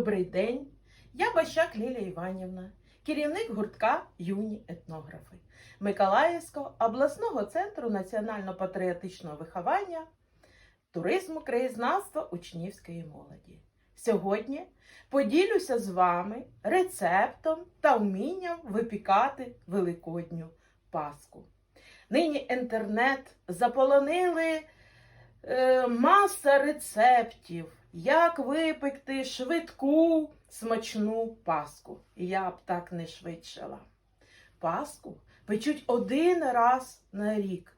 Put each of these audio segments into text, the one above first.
Добрий день! Я Бащак Лілія Іванівна, керівник гуртка Юні етнографи Миколаївського обласного центру національно-патріотичного виховання, туризму, краєзнавства учнівської молоді. Сьогодні поділюся з вами рецептом та вмінням випікати великодню паску. Нині інтернет заполонили е, маса рецептів, як випекти швидку смачну паску. Я б так не швидшила. Паску печуть один раз на рік,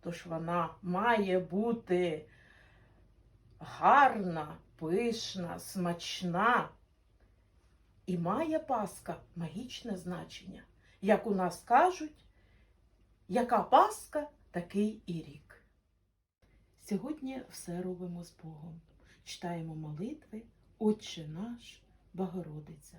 тож вона має бути гарна, пишна, смачна. І має паска магічне значення. Як у нас кажуть, яка паска, такий і рік. Сьогодні все робимо з Богом. Читаємо молитви, Отче наш, Богородиця.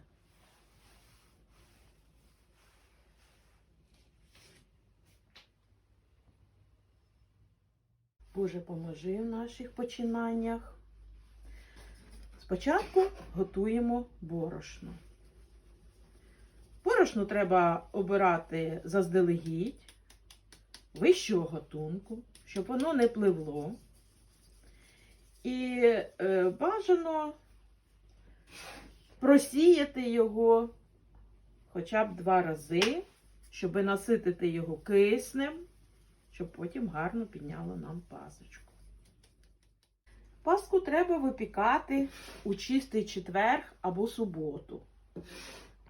Боже, поможи в наших починаннях. Спочатку готуємо борошно. Борошно треба обирати заздалегідь, вищого готунку, щоб воно не пливло. І е, бажано просіяти його хоча б два рази, щоб наситити його киснем, щоб потім гарно підняло нам пасочку. Паску треба випікати у чистий четверг або суботу.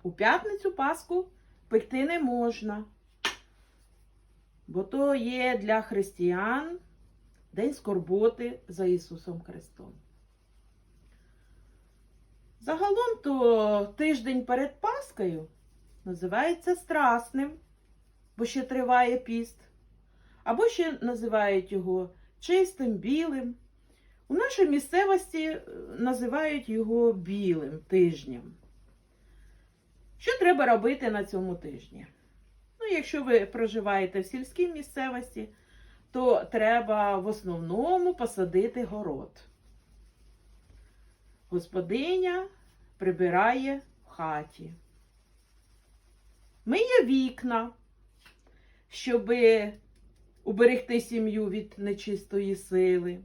У п'ятницю паску пекти не можна, бо то є для християн День скорботи за Ісусом Христом. Загалом то тиждень перед Паскою називається Страсним, бо ще триває піст, або ще називають його чистим, білим. У нашій місцевості е, називають його білим тижнем. Що треба робити на цьому тижні? Ну, якщо ви проживаєте в сільській місцевості, то треба в основному посадити город. Господиня прибирає в хаті. Миє вікна, щоб уберегти сім'ю від нечистої сили.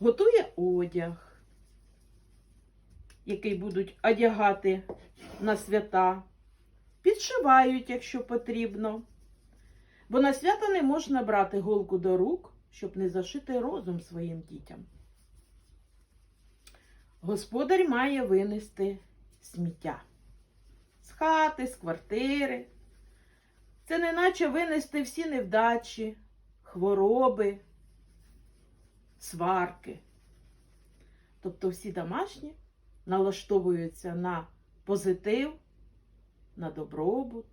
Готує одяг, який будуть одягати на свята. Підшивають, якщо потрібно. Бо на свято не можна брати голку до рук, щоб не зашити розум своїм дітям. Господар має винести сміття з хати, з квартири. Це неначе винести всі невдачі, хвороби, сварки. Тобто всі домашні налаштовуються на позитив, на добробут,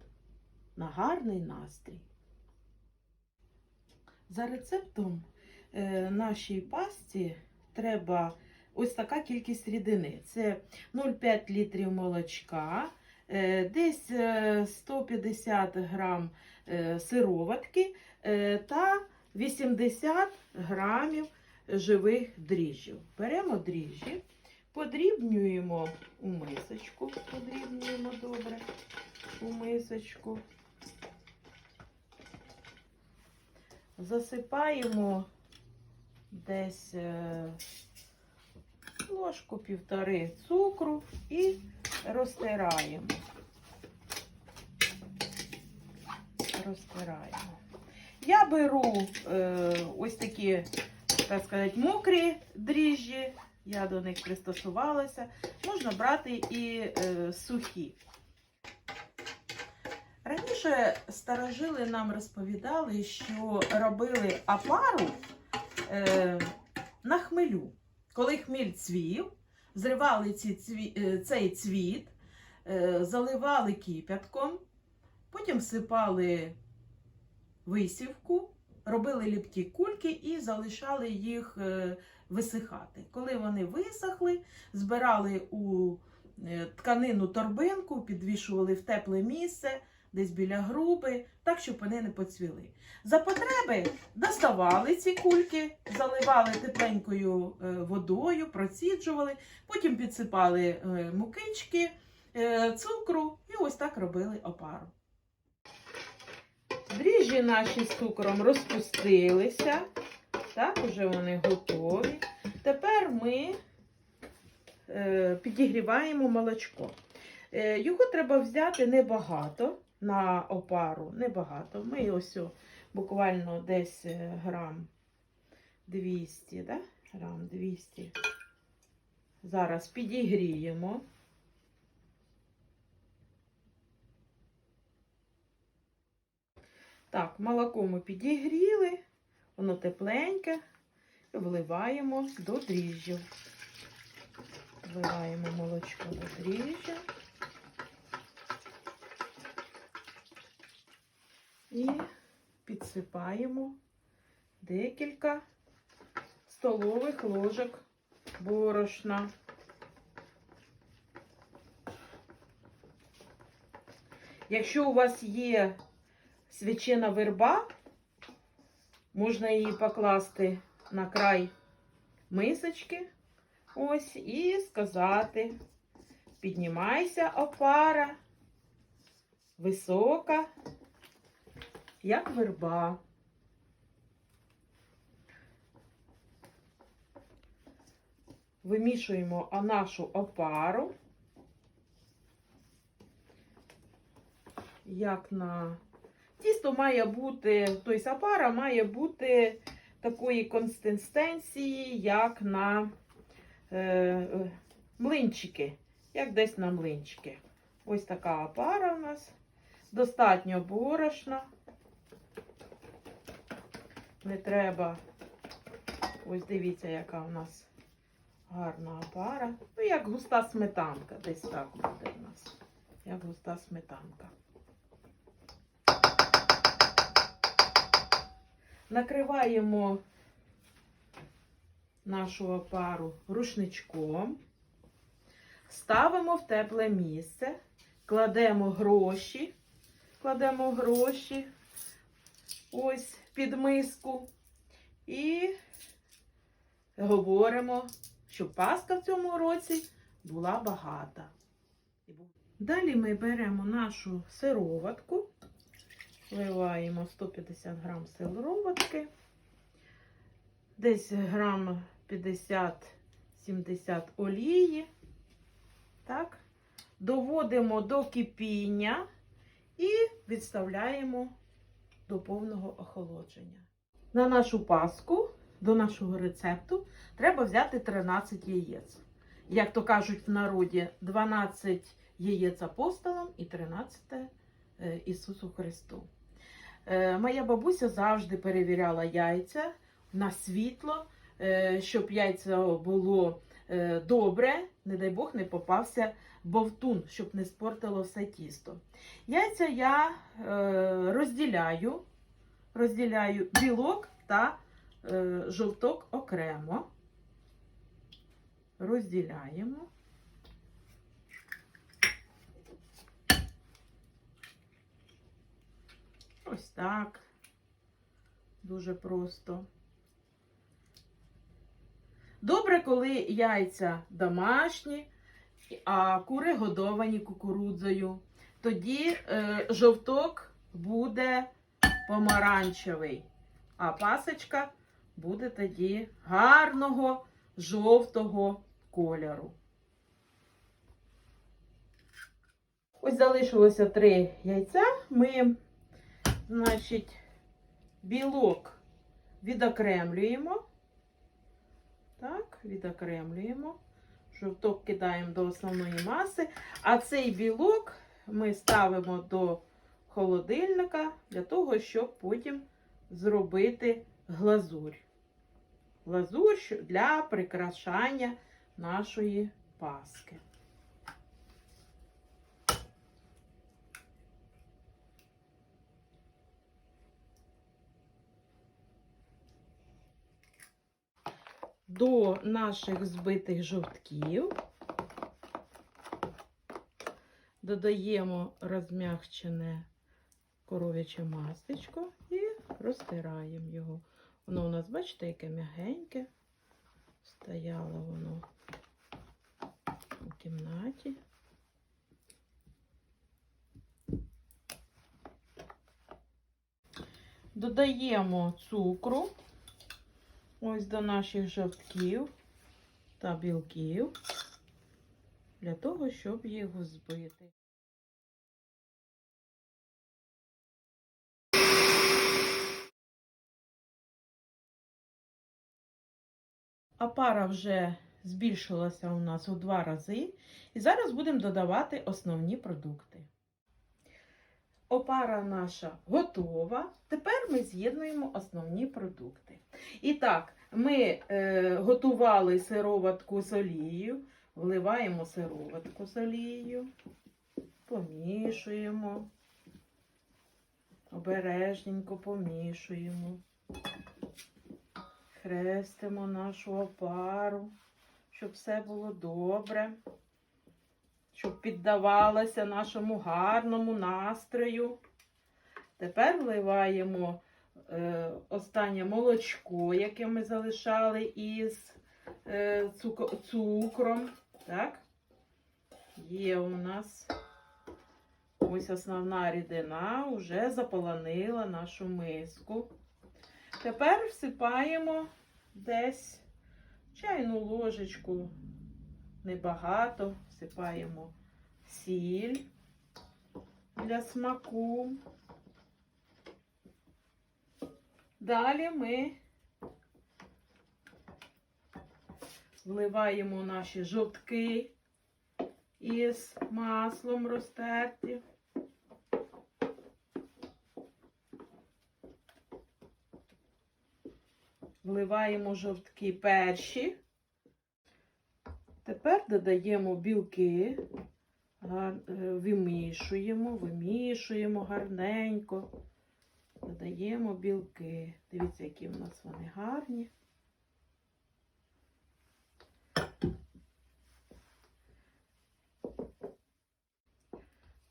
на гарний настрій. За рецептом е, нашій пасті треба ось така кількість рідини. Це 0,5 літрів молочка, е, десь е, 150 грам е, сироватки е, та 80 грамів живих дріжджів. Беремо дріжджі, подрібнюємо у мисочку, подрібнюємо добре у мисочку. Засипаємо десь е, ложку півтори цукру і розтираємо. Розтираємо. Я беру е, ось такі, так сказати, мокрі дріжджі, я до них пристосувалася. Можна брати і е, сухі. Раніше старожили нам розповідали, що робили опару е, на хмелю. Коли хміль цвів, зривали ці цві, е, цей цвіт, е, заливали кипятком, потім всипали висівку, робили ліпкі кульки і залишали їх е, висихати. Коли вони висохли, збирали у е, тканину торбинку, підвішували в тепле місце десь біля груби, так, щоб вони не поцвіли. За потреби доставали ці кульки, заливали тепленькою е, водою, проціджували, потім підсипали е, мукички, е, цукру і ось так робили опару. Дріжджі наші з цукром розпустилися. Так, уже вони готові. Тепер ми підігріваємо молочко. Його треба взяти небагато на опару, небагато. Ми ось буквально десь е, грам 200, да? грам 200. Зараз підігріємо. Так, молоко ми підігріли, воно тепленьке, вливаємо до дріжджів. Вливаємо молочко до дріжджа. І підсипаємо декілька столових ложок борошна. Якщо у вас є свячена верба, можна її покласти на край мисочки. Ось, і сказати: піднімайся, опара, висока, як верба. Вимішуємо нашу опару, як на тісто має бути, тобто опара має бути такої консистенції, як на е, е, млинчики, як десь на млинчики. Ось така опара у нас. Достатньо борошна. Не треба. Ось дивіться, яка у нас гарна опара. Ну, як густа сметанка, десь так буде у нас. Як густа сметанка. Накриваємо нашу опару рушничком, ставимо в тепле місце, кладемо гроші, кладемо гроші ось під миску і говоримо, що Пасха в цьому році була багата. Далі ми беремо нашу сироватку. Вливаємо 150 грам сироватки, десь грам 50-70 олії. Так. Доводимо до кипіння і відставляємо до повного охолодження. На нашу паску, до нашого рецепту, треба взяти 13 яєць. Як то кажуть в народі, 12 яєць апостолам і 13 е, Ісусу Христу. Е, Моя бабуся завжди перевіряла яйця на світло, е, щоб яйця було добре, не дай Бог, не попався бовтун, щоб не спортило все тісто. Яйця я е, розділяю, розділяю білок та е, жовток окремо. Розділяємо. Ось так. Дуже просто. Добре, коли яйця домашні, а кури годовані кукурудзою. Тоді е, жовток буде помаранчевий, а пасочка буде тоді гарного жовтого кольору. Ось залишилося три яйця. Ми Значить, білок відокремлюємо. Так, відокремлюємо. Жовток кидаємо до основної маси. А цей білок ми ставимо до холодильника для того, щоб потім зробити глазурь. Глазурь для прикрашання нашої паски. До наших збитих жовтків додаємо розм'якчене коров'яче мастечко і розтираємо його. Воно у нас, бачите, яке м'ягеньке. Стояло воно у кімнаті. Додаємо цукру ось до наших жовтків та білків для того, щоб їх збити. А пара вже збільшилася у нас у два рази. І зараз будемо додавати основні продукти. Опара наша готова. Тепер ми з'єднуємо основні продукти. І так, ми е, готували сироватку з олією, вливаємо сироватку з олією, помішуємо, обережненько помішуємо, хрестимо нашу опару, щоб все було добре. Щоб піддавалося нашому гарному настрою. Тепер вливаємо останнє молочко, яке ми залишали із е, цук- цукром. Так? Є у нас ось основна рідина, вже заполонила нашу миску. Тепер всипаємо десь чайну ложечку небагато, всипаємо сіль для смаку. Далі ми вливаємо наші жовтки із маслом розтерті. Вливаємо жовтки перші. Тепер додаємо білки, е, вимішуємо, вимішуємо гарненько. Додаємо білки. Дивіться, які в нас вони гарні.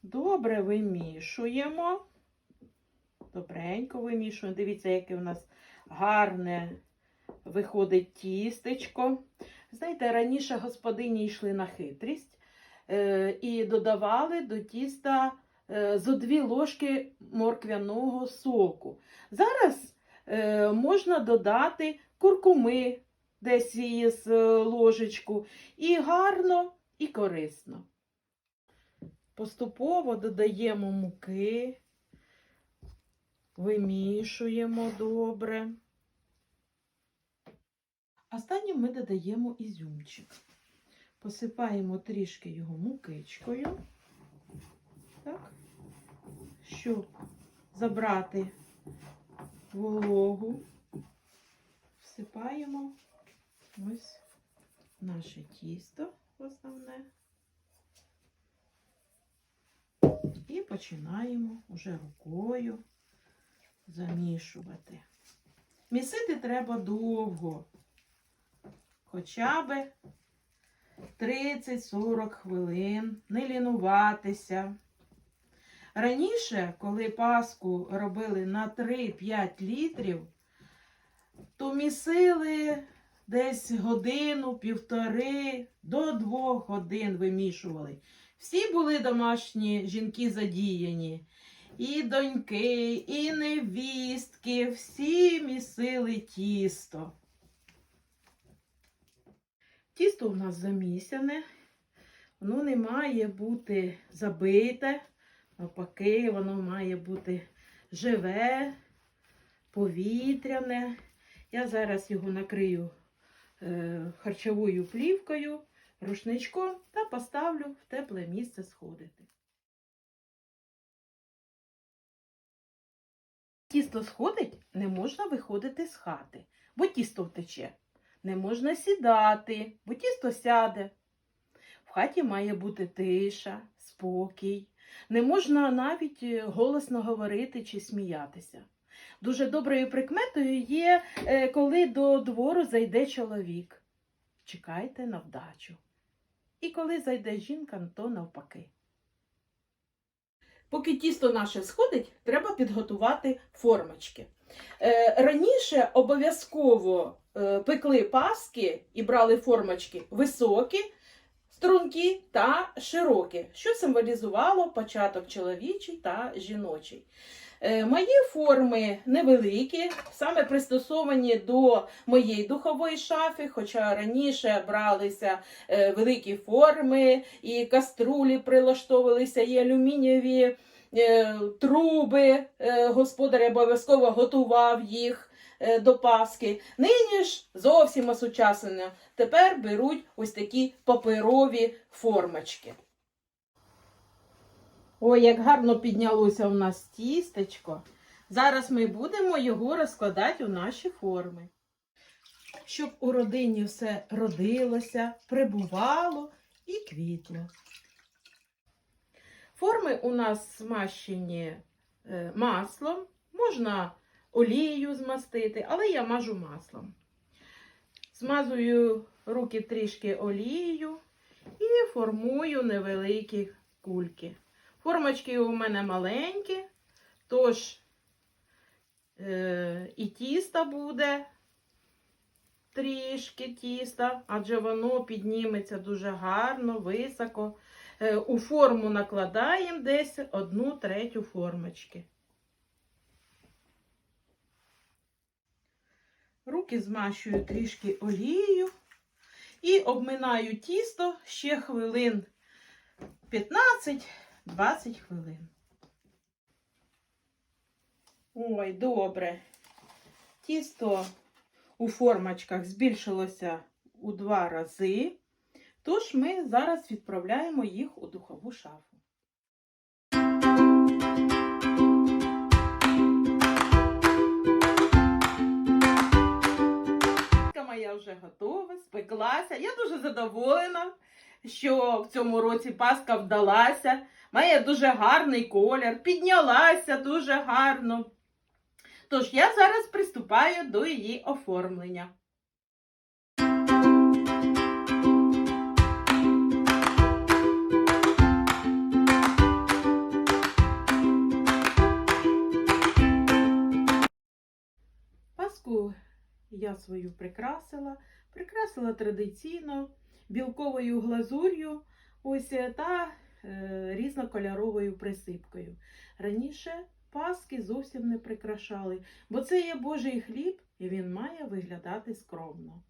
Добре вимішуємо. Добренько вимішуємо. Дивіться, яке в нас гарне виходить тістечко. Знаєте, раніше господині йшли на хитрість е, і додавали до тіста зо дві ложки морквяного соку. Зараз е, можна додати куркуми десь її з е, ложечку. І гарно, і корисно. Поступово додаємо муки, вимішуємо добре. Останнім ми додаємо ізюмчик. Посипаємо трішки його мукичкою, щоб забрати вологу. Всипаємо ось наше тісто основне. І починаємо уже рукою замішувати. Місити треба довго хоча б 30-40 хвилин, не лінуватися. Раніше, коли паску робили на 3-5 літрів, то місили десь годину, півтори, до двох годин вимішували. Всі були домашні жінки задіяні. І доньки, і невістки, всі місили тісто. Тісто у нас замісяне, воно не має бути забите, навпаки, воно має бути живе, повітряне. Я зараз його накрию е, харчовою плівкою, рушничком та поставлю в тепле місце сходити. Тісто сходить, не можна виходити з хати, бо тісто втече. Не можна сідати, бо тісто сяде. В хаті має бути тиша, спокій. Не можна навіть е, голосно говорити чи сміятися. Дуже доброю прикметою є, е, коли до двору зайде чоловік. Чекайте на вдачу. І коли зайде жінка, то навпаки. Поки тісто наше сходить, треба підготувати формочки. Е, раніше обов'язково пекли паски і брали формочки високі, стрункі та широкі, що символізувало початок чоловічий та жіночий. Е, Мої форми невеликі, саме пристосовані до моєї духової шафи, хоча раніше бралися е, великі форми, і каструлі прилаштовувалися, і алюмінієві е, труби. Господар обов'язково готував їх до Пасхи. Нині ж зовсім осучаснено. Тепер беруть ось такі паперові формочки. Ой, як гарно піднялося у нас тістечко. Зараз ми будемо його розкладати у наші форми. Щоб у родині все родилося, прибувало і квітло. Форми у нас змащені е, маслом, можна олією змастити, але я мажу маслом. Змазую руки трішки олією і формую невеликі кульки. Формочки у мене маленькі, тож е, і тіста буде трішки тіста, адже воно підніметься дуже гарно, високо. Е, у форму накладаємо десь одну третю формочки. Руки змащую трішки олією і обминаю тісто ще хвилин 15-20 хвилин. Ой, добре. Тісто у формочках збільшилося у два рази. Тож ми зараз відправляємо їх у духову шафу. Моя вже готова, спеклася. Я дуже задоволена, що в цьому році паска вдалася. Має дуже гарний колір, піднялася дуже гарно. Тож я зараз приступаю до її оформлення. Паску я свою прикрасила. Прикрасила традиційно білковою глазур'ю ось е, та е, різнокольоровою присипкою. Раніше паски зовсім не прикрашали, бо це є Божий хліб, і він має виглядати скромно.